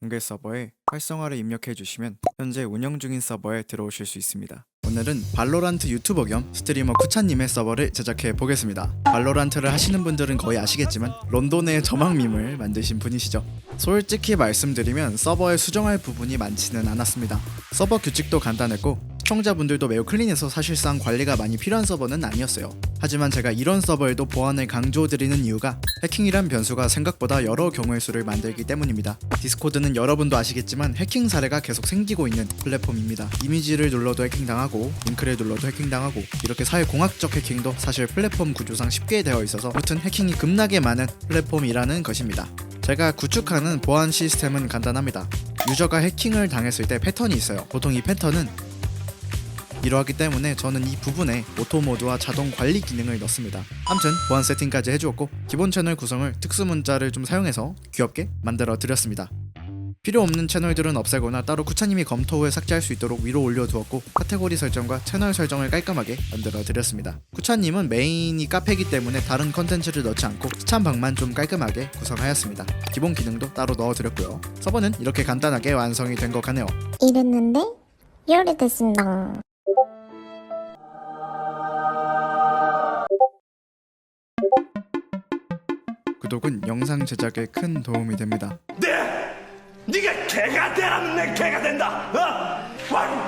공개 서버에 활성화를 입력해 주시면 현재 운영 중인 서버에 들어오실 수 있습니다. 오늘은 발로란트 유튜버 겸 스트리머 쿠차님의 서버를 제작해 보겠습니다. 발로란트를 하시는 분들은 거의 아시겠지만 런던의 저망밈을 만드신 분이시죠. 솔직히 말씀드리면 서버에 수정할 부분이 많지는 않았습니다. 서버 규칙도 간단했고 시청자분들도 매우 클린해서 사실상 관리가 많이 필요한 서버는 아니었어요. 하지만 제가 이런 서버에도 보안을 강조드리는 이유가 해킹이란 변수가 생각보다 여러 경우의 수를 만들기 때문입니다. 디스코드는 여러분도 아시겠지만 해킹 사례가 계속 생기고 있는 플랫폼입니다. 이미지를 눌러도 해킹당하고 링크를 눌러도 해킹당하고 이렇게 사회공학적 해킹도 사실 플랫폼 구조상 쉽게 되어 있어서 아무튼 해킹이 급나게 많은 플랫폼이라는 것입니다. 제가 구축하는 보안 시스템은 간단합니다. 유저가 해킹을 당했을 때 패턴이 있어요. 보통 이 패턴은 이러하기 때문에 저는 이 부분에 오토 모드와 자동 관리 기능을 넣습니다. 암튼 보안 세팅까지 해주었고 기본 채널 구성을 특수 문자를 좀 사용해서 귀엽게 만들어 드렸습니다. 필요 없는 채널들은 없애거나 따로 쿠차님이 검토 후에 삭제할 수 있도록 위로 올려두었고 카테고리 설정과 채널 설정을 깔끔하게 만들어 드렸습니다. 쿠차님은 메인이 카페이기 때문에 다른 컨텐츠를 넣지 않고 스찬방만 좀 깔끔하게 구성하였습니다. 기본 기능도 따로 넣어드렸고요. 서버는 이렇게 간단하게 완성이 된 것 같네요. 이랬는데 열이 됐습니다. 구독은 영상 제작에 큰 도움이 됩니다. 네! 네가 개가 되라면 내 개가 된다! 어?